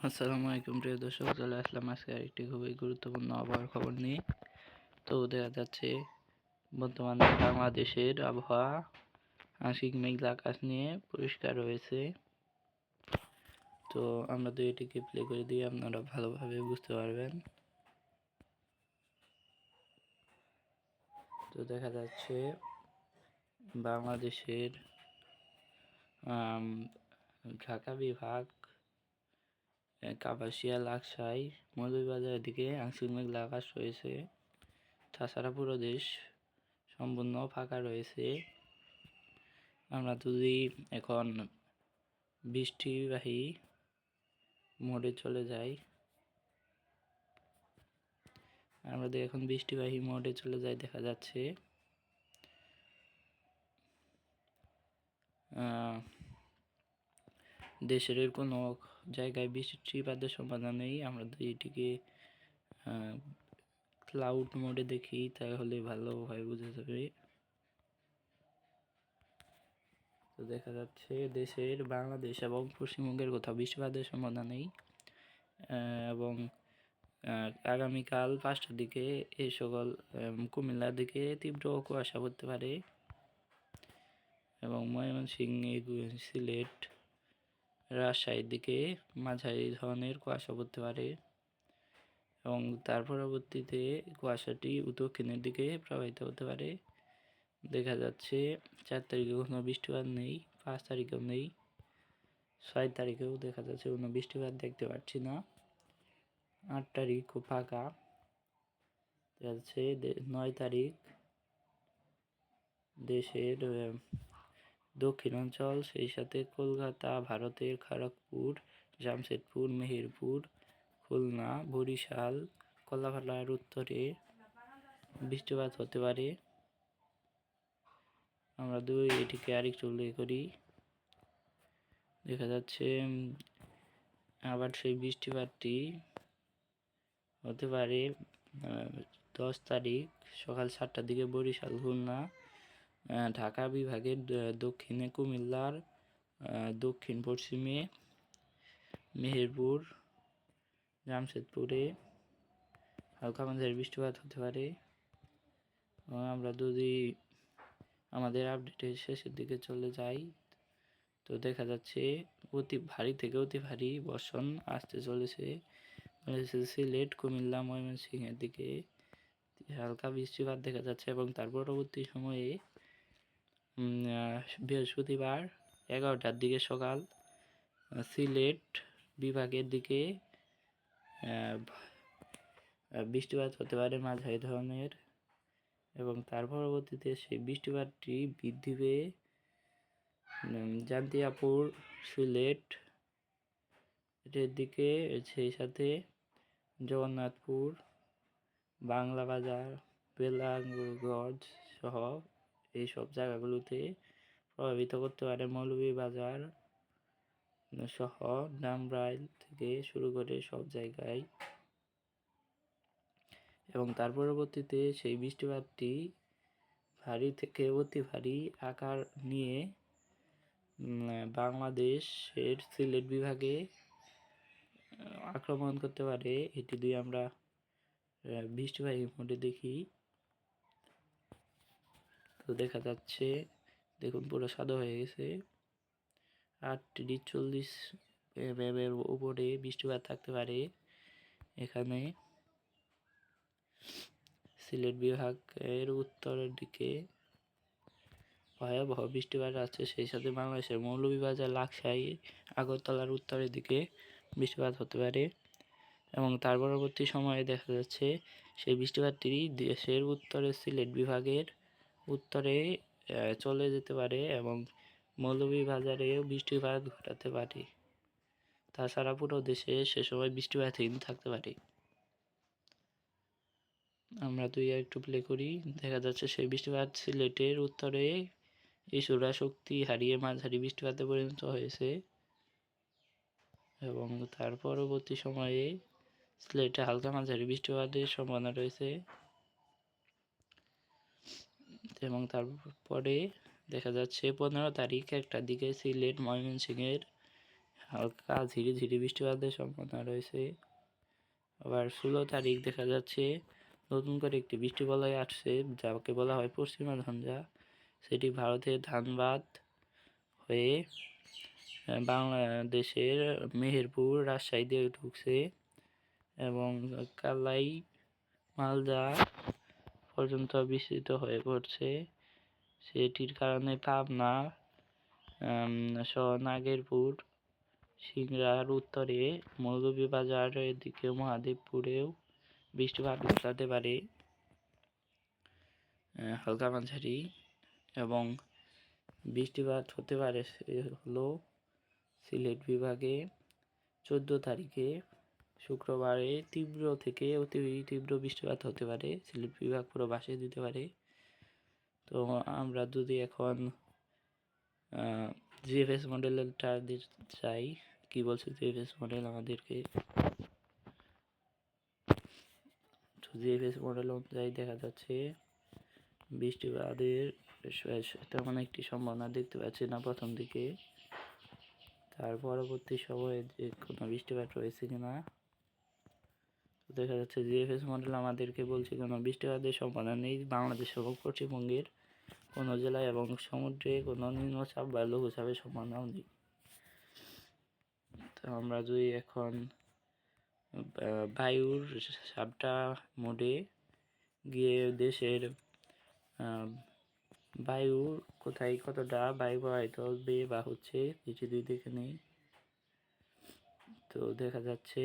আসসালামু আলাইকুম, প্রিয় দর্শক, চলে আসলাম আজকে আরেকটি খুবই গুরুত্বপূর্ণ আবহাওয়ার খবর নিয়ে। তো দেখা যাচ্ছে বর্তমানে বাংলাদেশের আবহাওয়া, আংশিক মেঘলা আকাশ নিয়ে পরিষ্কার রয়েছে। তো আমরা তো এটিকে প্লে করে দিয়ে আপনারা ভালোভাবে বুঝতে পারবেন। তো দেখা যাচ্ছে বাংলাদেশের ঢাকা বিভাগ কাপাসিয়া লাকসাই মৌলভীবাজারের দিকে আংশিক মেঘলা আকাশ রয়েছে। তাছাড়া পুরো দেশ সম্পূর্ণ ফাঁকা রয়েছে। আমরা যদি এখন বৃষ্টিবাহী মোডে চলে যাই, আমরা এখন বৃষ্টিবাহী মোডে চলে যাই, দেখা যাচ্ছে দেশের কোনো জায়গায় বৃষ্টিপাতের সম্ভাবনা নেই। আমরা যদি এটিকে ক্লাউড মোডে দেখি, তাহলে ভালোভাবে বোঝা যাবে। তো দেখা যাচ্ছে দেশের বাংলাদেশ এবং পশ্চিমবঙ্গের কোথাও বৃষ্টিপাতের সম্ভাবনা নেই। এবং আগামীকাল পাঁচটার দিকে এই সকল কুমিল্লার দিকে তীব্র কুয়াশা পড়তে পারে। এবং ময়মনসিংহ, সিলেট রাজশাহীর দিকে মাঝারি ধরনের কুয়াশা পড়তে পারে এবং তার পরবর্তীতে কুয়াশাটি দক্ষিণের দিকে প্রবাহিত হতে পারে। দেখা যাচ্ছে, চার তারিখে কোনো বৃষ্টিপাত নেই, পাঁচ তারিখেও নেই, ছয় তারিখেও দেখা যাচ্ছে কোনো বৃষ্টিপাত দেখতে পাচ্ছি না। আট তারিখ খুব ফাঁকা। দেখা যাচ্ছে নয় তারিখ দেশের দক্ষিণাঞ্চল সেই সাথে কলকাতা, ভারতের খড়গপুর, জামশেদপুর, মেহেরপুর, খুলনা, বরিশাল, কলাপাড়ার উত্তরে বৃষ্টিপাত হতে পারে। আমরা দুই এটিকে আরেকটু উল্লেখ করি। দেখা যাচ্ছে আবার সেই বৃষ্টিপাতটি হতে পারে দশ তারিখ সকাল সাতটার দিকে বরিশাল, খুলনা ঢাকা বিভাগের দক্ষিণে কুমিল্লার দক্ষিণ পশ্চিমে মেহেরপুর, জামশেদপুরে হালকা মাঝারি বৃষ্টিপাত হতে পারে। এবং আমরা যদি আমাদের আপডেটের শেষের দিকে চলে যাই, তো দেখা যাচ্ছে অতি ভারী থেকে অতি ভারী বর্ষণ আসতে চলেছে। সিলেট, কুমিল্লা, ময়মনসিংহের দিকে হালকা বৃষ্টিপাত দেখা যাচ্ছে এবং তার পরবর্তী সময়ে বৃহস্পতিবার এগারোটার দিকে সকাল সিলেট বিভাগের দিকে বৃষ্টিপাত হতে পারে মাঝারি ধরনের এবং তার পরবর্তীতে সেই বৃষ্টিপাতটি বৃদ্ধি পেয়ে জান্তিয়াপুর, সিলেট এটার দিকে, সেই সাথে জগন্নাথপুর, বাংলা বাজার বেলাগঞ্জ সহ এইসব জায়গাগুলোতে প্রভাবিত করতে পারে মৌলভীবাজার সহ ডামরাইল থেকে শুরু করে সব জায়গায়। এবং তার পরবর্তীতে সেই বৃষ্টিপাতটি ভারী থেকে অতি ভারী আকার নিয়ে বাংলাদেশের সিলেট বিভাগে আক্রমণ করতে পারে। এটি দিয়ে আমরা বৃষ্টিবাহী মোডে দেখি। তো দেখা যাচ্ছে, দেখুন পুরো সাদা হয়ে গেছে। আট ডিগ্রি চল্লিশ এর উপরে বৃষ্টিপাত থাকতে পারে। এখানে সিলেট বিভাগের উত্তরের দিকে ভয়াবহ বৃষ্টিপাত আছে সেই সাথে বাংলাদেশের মৌলভীবাজার, লাকসাই, আগরতলার উত্তরের দিকে বৃষ্টিপাত হতে পারে এবং তার পরবর্তী সময়ে দেখা যাচ্ছে সেই বৃষ্টিপাতটি দেশের উত্তরে সিলেট বিভাগের উত্তরে চলে যেতে পারে এবং মৌলভীবাজারেও বৃষ্টিপাত ঘটাতে পারে। তাছাড়া পুরো দেশে সে সময় বৃষ্টিপাতহীন থাকতে পারে। আমরা দুই একটু প্লে করি। দেখা যাচ্ছে সেই বৃষ্টিপাত সিলেটের উত্তরে ইসুরা শক্তি হারিয়ে মাঝারি বৃষ্টিপাতে পরিণত হয়েছে এবং তার পরবর্তী সময়ে সিলেটে হালকা মাঝারি বৃষ্টিপাতের সম্ভাবনা রয়েছে। এবং তারপরে দেখা যাচ্ছে পনেরো তারিখ একটার দিকে সিলেট ময়মনসিংহের হালকা ঝিরি ঝিরি বৃষ্টিপাতের সম্ভাবনা রয়েছে। আবার ষোলো তারিখ দেখা যাচ্ছে নতুন করে একটি বৃষ্টি বলয় আসছে, যাকে বলা হয় পশ্চিমা ঝঞ্ঝা সেটি ভারতের ধানবাদ হয়ে বাংলাদেশের মেহেরপুর রাজশাহী দিয়ে ঢুকছে এবং কালাই মালদা পর্যন্ত বিস্তৃত হয়ে পড়ছে। সেটির কারণে পাবনা সহ নাগেরপুর সিংড়ার উত্তরে মৌলভীবাজারের দিকে মহাদেবপুরেও বৃষ্টিপাত ঘটাতে পারে। হালকা মাঝারি এবং বৃষ্টিপাত হতে পারে হলো সিলেট বিভাগে। চোদ্দ তারিখে শুক্রবারে তীব্র থেকে অতি তীব্র বৃষ্টিপাত হতে পারে সিলেট বিভাগ পুরো বাসে দিতে পারে। তো আমরা যদি এখন জিএফএস মডেলটা চাই কি বলছে জিএফএস মডেল আমাদেরকে? তো জিএফএস মডেল অনুযায়ী দেখা যাচ্ছে, বৃষ্টিপাতের তেমন একটি সম্ভাবনা দেখতে পাচ্ছি না প্রথম দিকে। তার পরবর্তী সময়ে যে কোনো বৃষ্টিপাত রয়েছে কিনা দেখা যাচ্ছে জিএফএস মডেল আমাদেরকে বলছে কোনো বৃষ্টিপাতের সম্ভাবনা নেই। বাংলাদেশ এবং পশ্চিমবঙ্গের কোনো জেলায় এবং সমুদ্রে কোনো নিম্নচাপ বা লঘুচাপের সম্ভাবনাও নেই। তো আমরা যদি এখন বায়ুর সাপটা মোডে গিয়ে দেশের বায়ু কোথায় কতটা বায়ু প্রবাহিত হবে বা হচ্ছে এটি দুই দেখে নেই, তো দেখা যাচ্ছে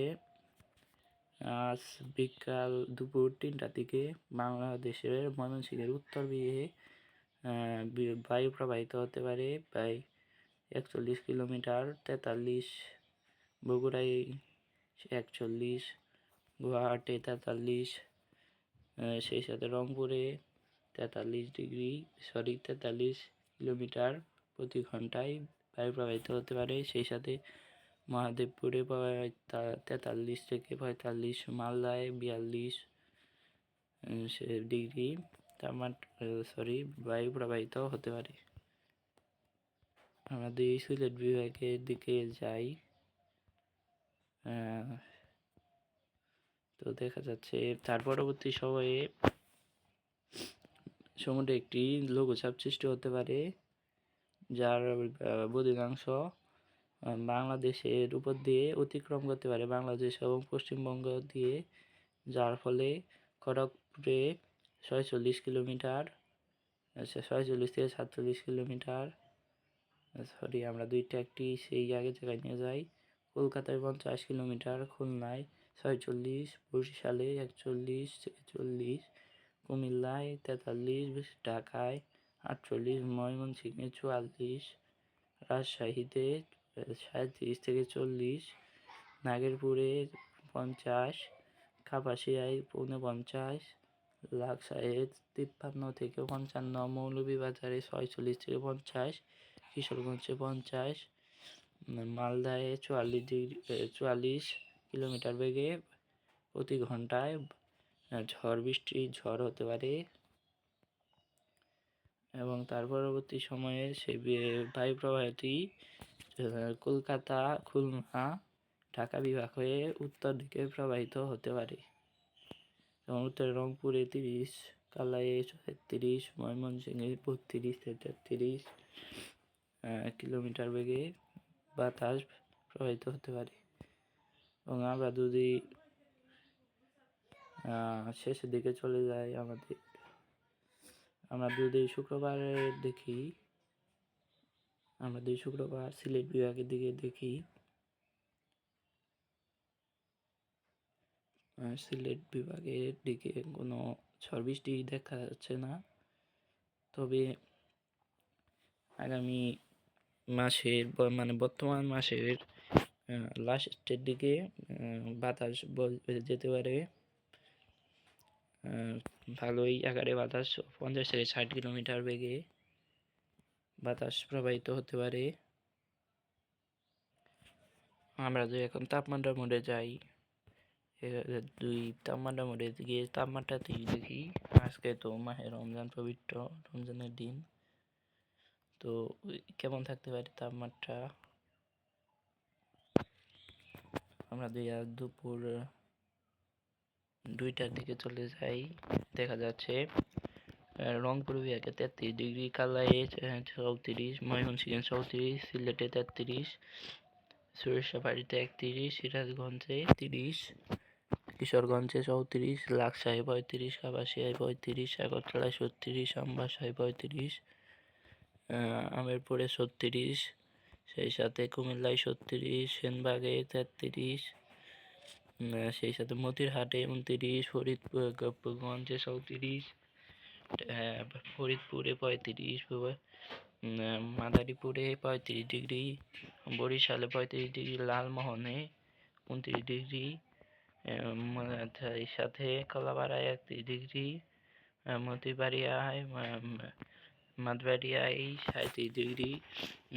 আজ বিকাল দুপুর তিনটার দিকে বাংলাদেশের ময়মনসিংহের উত্তর দিকে আহ, বি- বায়ু প্রবাহিত হতে পারে প্রায় একচল্লিশ কিলোমিটার তেতাল্লিশ বগুড়ায় একচল্লিশ গুয়াহাটি তেতাল্লিশ সেই সাথে রংপুরে তেতাল্লিশ ডিগ্রি সরি তেতাল্লিশ কিলোমিটার প্রতি ঘন্টায় বায়ু প্রবাহিত হতে পারে। সেই সাথে মহাদেবপুরে তেতাল্লিশ থেকে পঁয়তাল্লিশ, মালদায় বিয়াল্লিশ ডিগ্রি তাপমাত্রা সরি বায়ু প্রবাহিত হতে পারে। আমাদের সিলেট বিভাগের দিকে যাই। তো দেখা যাচ্ছে তার পরবর্তী সময়ে সমুদ্রে একটি লঘুচাপ সৃষ্টি হতে পারে, যার অধিকাংশ বাংলাদেশের উপর দিয়ে অতিক্রম করতে পারে বাংলাদেশ এবং পশ্চিমবঙ্গ দিয়ে, যার ফলে খড়গপুরে ছয়চল্লিশ কিলোমিটার আচ্ছা ছয়চল্লিশ থেকে সাতচল্লিশ কিলোমিটার সরি, আমরা দুইটা একটি সেই আগের জায়গায় নিয়ে যাই। কলকাতায় পঞ্চাশ কিলোমিটার, খুলনায় ছয়চল্লিশ, বরিশালে একচল্লিশ, ছেচল্লিশ, কুমিল্লায় তেতাল্লিশ, ঢাকায় আটচল্লিশ, ময়মনসিংহে চুয়াল্লিশ, রাজশাহীতে সাঁত্রিশ থেকে চল্লিশ, নাগেরপুরে পঞ্চাশ, কাপাসিয়ায় পঞ্চাশ লাকসায়ে তিপ্পান্ন থেকে পঞ্চান্ন, মৌলভীবাজারে ছয়চল্লিশ থেকে পঞ্চাশ, কিশোরগঞ্জে পঞ্চাশ মালদায় চুয়াল্লিশ ডিগ্রি চুয়াল্লিশ কিলোমিটার বেগে প্রতি ঘন্টায় ঝড় বৃষ্টি, ঝড় হতে পারে এবং তার পরবর্তী সময়ে সে বায়ু প্রবাহটি কলকাতা, খুলনা, ঢাকা বিভাগ হয়ে উত্তর দিকে প্রবাহিত হতে পারে। এবং উত্তরে রংপুরে তিরিশ কালাইয়ে ছত্রিশ ময়মনসিংহে বত্রিশ, তেত্রিশ কিলোমিটার বেগে বাতাস প্রবাহিত হতে পারে। এবং আমরা যদি শেষের দিকে চলে যাই আমাদের আমরা যদি শুক্রবারে দেখি। আমরা যদি শুক্রবার সিলেট বিভাগের দিকে দেখি। সিলেট বিভাগের দিকে কোনো ঝড় বৃষ্টি দেখা যাচ্ছে না। তবে আগামী মাসের মানে বর্তমান মাসের লাস্টের দিকে বাতাস যেতে পারে। ভালোই আকারে বাতাস, পঞ্চাশ থেকে ষাট কিলোমিটার বেগে বাতাস প্রবাহিত হতে পারে। আমরা যদি এখন তাপমাত্রা মোডে যাই দুই তাপমাত্রা মোডে গিয়ে তাপমাত্রাতে দেখি, আজকে তো মাহে রমজান পবিত্র, রমজানের দিন। তো কেমন থাকতে পারে তাপমাত্রা? আমরা দুই দুপুর দুইটার দিকে চলে যাই, দেখা যাচ্ছে রংপুর বিভাগে তেত্রিশ ডিগ্রি কালাইয়ে চৌত্রিশ, ময়মনসিংহে চৌত্রিশ, সিলেটে তেত্রিশ সরিষাবাড়িতে একত্রিশ, সিরাজগঞ্জে তিরিশ, কিশোরগঞ্জে চৌত্রিশ লাকসাই পঁয়ত্রিশ, কাপাসিয়ায় পঁয়ত্রিশ, আগরতলায় ছত্রিশ, আমবাসায় পঁয়ত্রিশ আমেরপুরে ছত্রিশ, সেই সাথে কুমিল্লায় ছত্রিশ, সেনবাগে তেত্রিশ সেই সাথে মতিরহাটে উনত্রিশ, ফরিদপুর গোপালগঞ্জে চৌত্রিশ ফরিদপুরে পঁয়ত্রিশ মাদারীপুরে পঁয়ত্রিশ ডিগ্রি, বরিশালে পঁয়ত্রিশ ডিগ্রি, লালমোহনে উনত্রিশ ডিগ্রি সাথে কলাপাড়ায় একত্রিশ ডিগ্রি মতিবাড়িয়ায় মাদবাড়িয়ায় সাঁত্রিশ ডিগ্রি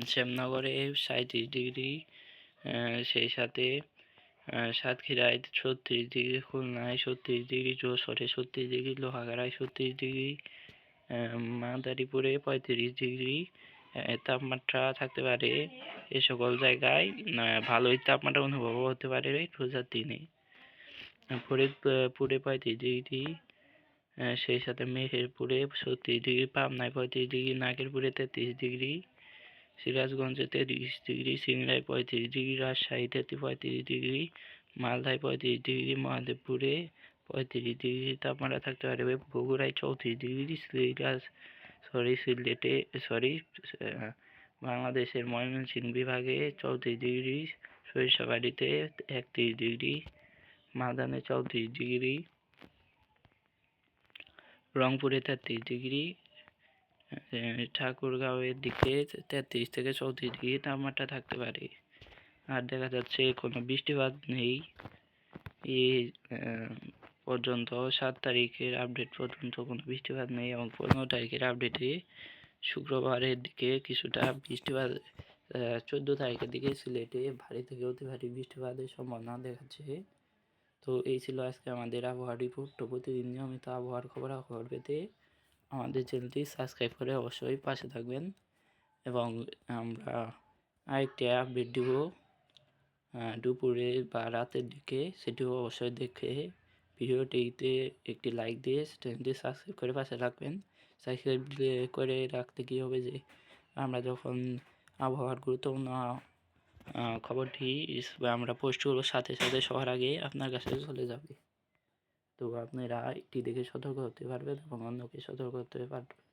শ্যামনগরে সাঁত্রিশ ডিগ্রি সেই সাথে সাতক্ষীরায় ছত্রিশ ডিগ্রি খুলনায় ছত্রিশ ডিগ্রি যশোরে ছত্রিশ ডিগ্রি লোহাগাড়ায় ছত্রিশ ডিগ্রি মাদারীপুরে পঁয়ত্রিশ ডিগ্রি তাপমাত্রা থাকতে পারে এ সকল জায়গায় ভালোই তাপমাত্রা অনুভব হতে পারে রোজার দিনে ফরিদপুরে পঁয়ত্রিশ ডিগ্রি সেই সাথে মেহেরপুরে ছত্রিশ ডিগ্রি পাবনায় পঁয়ত্রিশ ডিগ্রি নাগেরপুরে তেত্রিশ ডিগ্রি সিরাজগঞ্জে তেত্রিশ ডিগ্রি সিংড়ায় পঁয়ত্রিশ ডিগ্রি, রাজশাহীতে পঁয়ত্রিশ ডিগ্রি, মালদায় পঁয়ত্রিশ ডিগ্রি, মহাদেবপুরে পঁয়ত্রিশ ডিগ্রি, তাপমাত্রা থাকতে পারে বগুড়ায় চৌত্রিশ ডিগ্রি সিরাজ সরি, সিলেটে, সরি বাংলাদেশের ময়মনসিংহ বিভাগে চৌত্রিশ ডিগ্রি, সরিষাবাড়িতে একত্রিশ ডিগ্রি মাদানে চৌত্রিশ ডিগ্রি, রংপুরে তেত্রিশ ডিগ্রি ঠাকুরগাঁওয়ের দিকে তেত্রিশ থেকে চৌত্রিশ ডিগ্রি তাপমাত্রা থাকতে পারে। আর দেখা যাচ্ছে কোনো বৃষ্টিপাত নেই। এই পর্যন্ত সাত তারিখের আপডেট পর্যন্ত কোনো বৃষ্টিপাত নেই এবং পনেরো তারিখের আপডেটে শুক্রবারের দিকে কিছুটা বৃষ্টিপাত চোদ্দ তারিখের দিকে সিলেটে ভারী থেকে অতি ভারী বৃষ্টিপাতের সম্ভাবনা দেখাচ্ছে। তো এই ছিল আজকে আমাদের আবহাওয়া রিপোর্ট তো প্রতিদিন নিয়মিত আবহাওয়ার খবরাখবর পেতে আমাদের চ্যানেলটি সাবস্ক্রাইব করে অবশ্যই পাশে থাকবেন। এবং আমরা আরেকটি আপডেট দিব দুপুরে বা রাতের দিকে। সেটিও অবশ্যই দেখে ভিডিওটিতে একটি লাইক দিয়ে চ্যানেলটি সাবস্ক্রাইব করে পাশে রাখবেন সাবস্ক্রাইব করে রাখতে কী হবে যে, আমরা যখন আবহাওয়ার গুরুত্বপূর্ণ খবরটি, আমরা পোস্ট করব সাথে সাথে সবার আগে আপনার কাছে চলে যাবে। তো আপনারা এটি দেখে সতর্ক হতে পারবেন এবং অন্যকে সতর্ক হতে পারবেন।